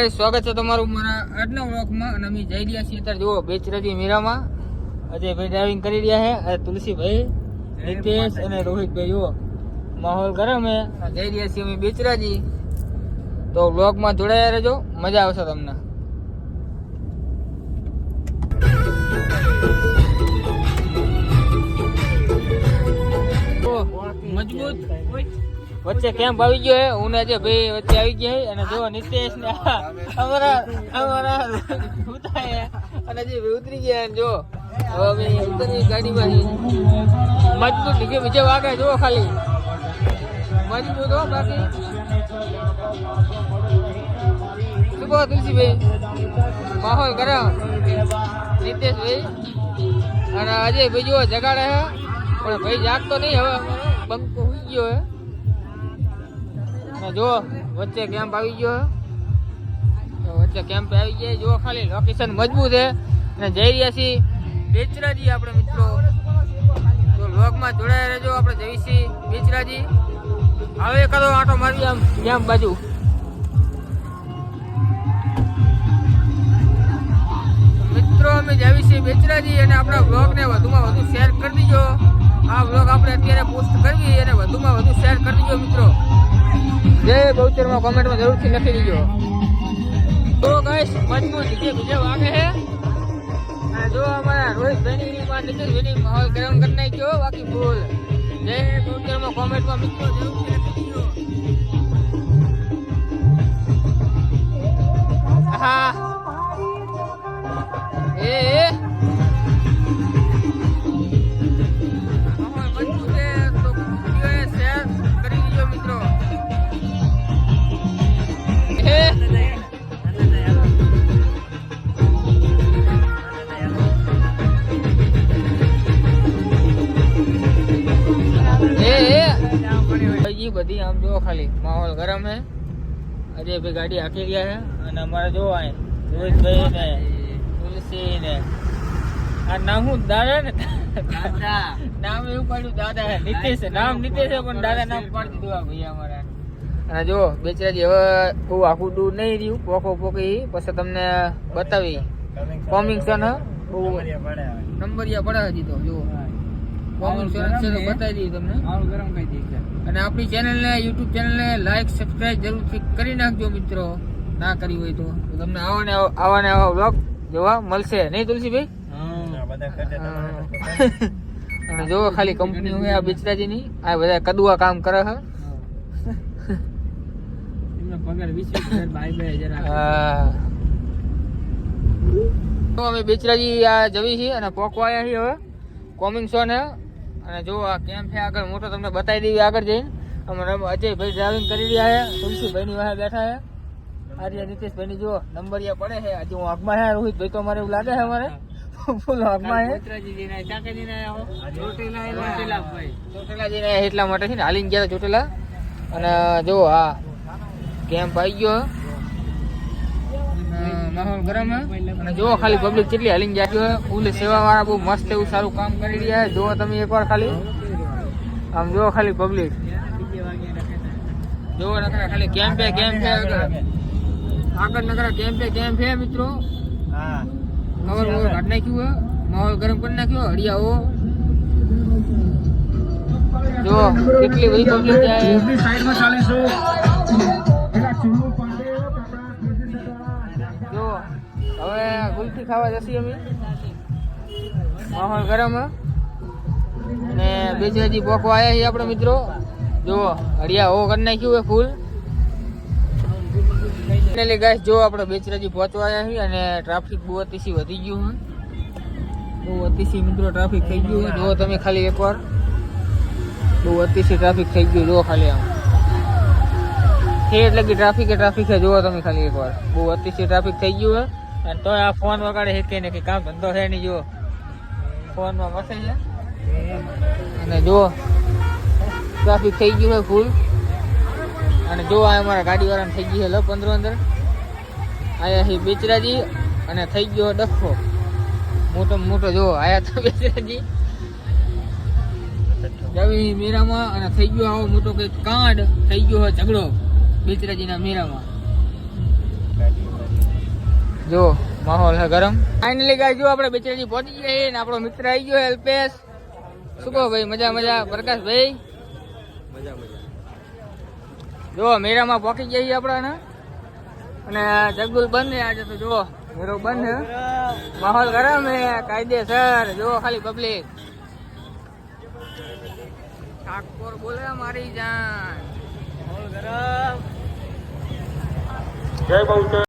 Guys સ્વાગત છે તમારું મારા આજના વ્લોગમાં. અને અમે જઈ રહ્યા છીએ અત્યારે જુઓ બેચરાજી મીરામાં. અજયભાઈ ડ્રાઇવિંગ કરી રહ્યા છે. અને તુલસીભાઈ નિતેશ અને રોહિતભાઈ જુઓ માહોલ ગરમ છે. જઈ રહ્યા છીએ અમે બેચરાજી. તો વ્લોગમાં જોડાયા રહેજો. મજા આવશે તમને. મજબૂત. વચ્ચે કેમ્પ આવી ગયો હે જે ભાઈ વચ્ચે આવી ગયા અને જો નિતેશ ને અમારા અમારા ઉતાય અને જે ભાઈ ઉતરી ગયા જો હવે ઉતરી ગાડીમાં. મજબૂત લીધે બીજે વાગે જો ખાલી. મજબૂત હો બાકી. શું કહો તુલસીભાઈ? માહોલ ગરમ. નિતેશભાઈ. અને અજયભાઈ જુઓ, જગાડે હે. પણ ભાઈ જાગતો નહીં, હવે બંકો હોઈ ગયો હે. જો વચ્ચે કેમ્પ આવી ગયો તો વચ્ચે કેમ્પ આવી ગયા. જો ખાલી લોકેશન મજબૂત છે. અને જઈ રહ્યા છીએ બેચરાજી આપણે મિત્રો. તો લોગમાં જોડાયા રહેજો આપણે જઈશી બેચરાજી. હવે એકાદો આટો મારી આમ કેમ્પ બાજુ. મિત્રો, અમે જાવી છીએ બેચરાજી અને આપણા બ્લોગને વધુમાં વધુ શેર કરી દીજો. આ બ્લોગ આપણે અત્યારે પોસ્ટ કરવી અને વધુમાં વધુ શેર કરી દીજો મિત્રો. જય બહુચરમાં કોમેન્ટમાં જરૂરથી લખી દીજો. તો ગાઈસ મજબૂત જે બીજે વાગે છે. અને જો અમારા રોહિતભાઈની ની માં નીતિશભાઈની માહોલ ગરમ કરી નાખ્યો. બાકી બોલ. જય બહુચરમાં કોમેન્ટમાં મિત્રો જરૂરથી લખી દીજો. હા. એ. હજી બધી આમ જો ખાલી. માહોલ ગરમ હે. અજયભાઈ ગાડી હાકી ગયા હે. અને અમારે જો અહીં રોહિતભાઈ ને તુલસી ને આ નામ હું દાદા ને? નામ એવું પાડ્યું દાદા હે. નીતિશ નામ નીતિશ છે પણ દાદા નામ પાડી દીધું આ ભાઈ અમારા. અને જો બેચરાજી હવે બહુ આખું દૂર નહીં રહ્યું. પોકો પોકી પછી તમને બતાવી. કોમિંગ સન બહુ નંબરિયા પડે હજી તો જો. કોમિંગ સન છે. તો બતાવી દઈએ તમને. અને આપણી ચેનલને યુટ્યુબ ચેનલને લાઈક સબસ્ક્રાઇબ જરૂરથી કરી નાખજો મિત્રો. ના કરી હોય તો. તમને આવા ને આવા- ને આવા જોવા મળશે. નહીં તુલસીભાઈ? અને જો ખાલી કંપની હોય આ બિચરાજીની. આ બધા કદુઆ કામ કરે છે. તો અમે બેચરાજી આ જવી છીએ અને પોકવાયા આવ્યા છીએ હવે. કોમિંગ શો હે અને જો આ કેમ્પ છે આગળ? મોટો તમને બતાવી દેવી આગળ જઈને. અમારા અજયભાઈ ડ્રાઇવિંગ કરી રહ્યા છે. તુલસીભાઈની વાહે બેઠા છે. આર્યા નીતિશભાઈની જો નંબરિયા પડે છે. આજે હું આગમાં છે રોહિતભાઈ તો અમારે એવું લાગે છે અમારે. ફૂલ આગમાં છે. એટલા માટે છે ને હાલીને ગયા ચોટેલા. અને જો હા કેમ્પ આવી ગયો. માહોલ ગરમ અને જુઓ ખાલી પબ્લિક કેટલી હલીને જાય ફૂલ સેવા વાળા બહુ મસ્ત એવું સારું કામ કરી રહ્યા છે. જો તમે એકવાર ખાલી. આમ જુઓ ખાલી પબ્લિક જુઓ નકરા ખાલી કેમ્પે કેમ્પે આગળ. આગળ નકરા કેમ્પે કેમ્પે મિત્રો? ખબર માહોલ કાઢ નાખ્યું હે. માહોલ ગરમ કરી નાખ્યો હળિયાઓ. જો કેટલી બધી પબ્લિક જાય જો ખાવા જશી અમે. માહોલ ગરમ અને બીજે હજી પોકો આવ્યા છીએ આપણે મિત્રો. જો હળિયા હો કરી નાખ્યું હે ફૂલ. ફાઇનલી ગાઈસ જો આપણે બેચરાજી પહોંચવા આવ્યા છીએ અને ટ્રાફિક બહુ અતિશય વધી ગયું બહુ અતિશય મિત્રો ટ્રાફિક થઈ ગયું જો તમે ખાલી એકવાર. બહુ અતિશય ટ્રાફિક થઈ ગયું જો ખાલી આમ. એટલે કે ટ્રાફિક ટ્રાફિક જુઓ તમે ખાલી એકવાર. બહુ અતિશય ટ્રાફિક થઈ ગયું છે અને તોય આ ફોન વગાડે છે કે ને કે કામ ધંધો છે નહીં, જુઓ. ફોનમાં મસે છે. અને જુઓ ટ્રાફિક થઈ ગયું હોય ફૂલ અને જો આ અમારા ગાડીવાળાને થઈ ગયું છે લો પંદર અંદર. આયા છે બેચરાજી અને થઈ ગયો ડફો. મોટો મોટો જો આયા તો બેચરાજી. જવી મીરામાં અને થઈ ગયો આવો મોટો કંઈક કાંડ. થઈ ગયો ઝઘડો બેચરાજીના મેરામાં. જો માહોલ હે ગરમ. ફાઇનલી ગાય જો આપણે બેચેડી પહોંચી ગયા ને આપણો મિત્ર આવી ગયો અલ્પેશ. શું કહો ભાઈ, મજા મજા? પ્રકાશભાઈ મજા મજા જો મેરામાં પહોંચી જઈએ આપણે અને? જગદુલ બંધ આજે તો, જુઓ, મેરો બંધ માહોલ ગરમ હે કાયદેસર, જુઓ, ખાલી પબ્લિક ઠાકોર બોલે, મારી જાન. જય બહુ